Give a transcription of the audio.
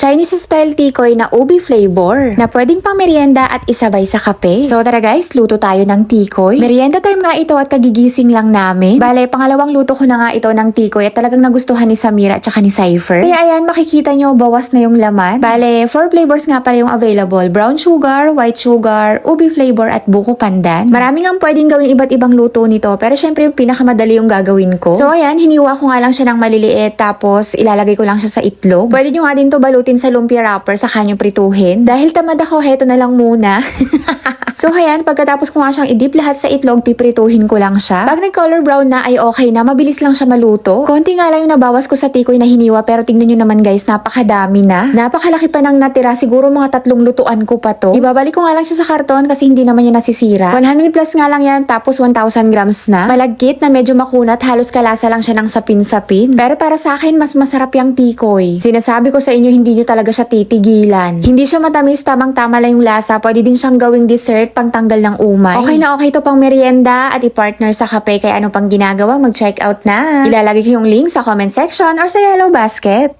Chinese style tikoy na ubi flavor na pwedeng pang merienda at isabay sa kape. So tara guys, luto tayo ng tikoy. Merienda time nga ito at kagigising lang namin. Bale, pangalawang luto ko na nga ito ng tikoy at talagang nagustuhan ni Samira at saka ni Cypher. Kaya ayan, makikita nyo, bawas na yung laman. Bale, four flavors nga pala yung available. Brown sugar, white sugar, ubi flavor at buko pandan. Marami nga pwedeng gawing iba't ibang luto nito pero syempre yung pinakamadali yung gagawin ko. So ayan, hiniwa ko nga lang siya ng maliliit tapos ilalagay ko lang siya sa itlog. Pwede nyo nga din to balutin sa lumpia wrapper sa kanyo prituhin. Dahil tamad ako, heto na lang muna. so ayan, pagkatapos ko nga siyang idip lahat sa itlog, piprituhin ko lang siya. Pag nag-color brown na ay okay na, mabilis lang siya maluto. Konti nga lang yung nabawas ko sa tikoy na hiniwa pero tingnan nyo naman guys, napakadami na. Napakalaki pa ng natira, siguro mga tatlong lutuan ko pa to. Ibabalik ko nga lang siya sa karton kasi hindi naman niya nasisira. 100 plus nga lang yan, tapos 1,000 grams na. Malagkit na medyo makunat, halos kalasa lang siya ng sapin-sapin. Pero para sa akin, mas masarap yung tikoy. Sinasabi ko sa inyo, hindi nyo talaga siya titigilan. Hindi siya matamis, tamang-tama lang yung lasa. Pwede din siyang gawing dessert, pang tanggal ng umay. Okay na okay to pang merienda at i-partner sa kape. Kaya ano pang ginagawa, mag-check out na. Ilalagay ko yung link sa comment section or sa yellow basket.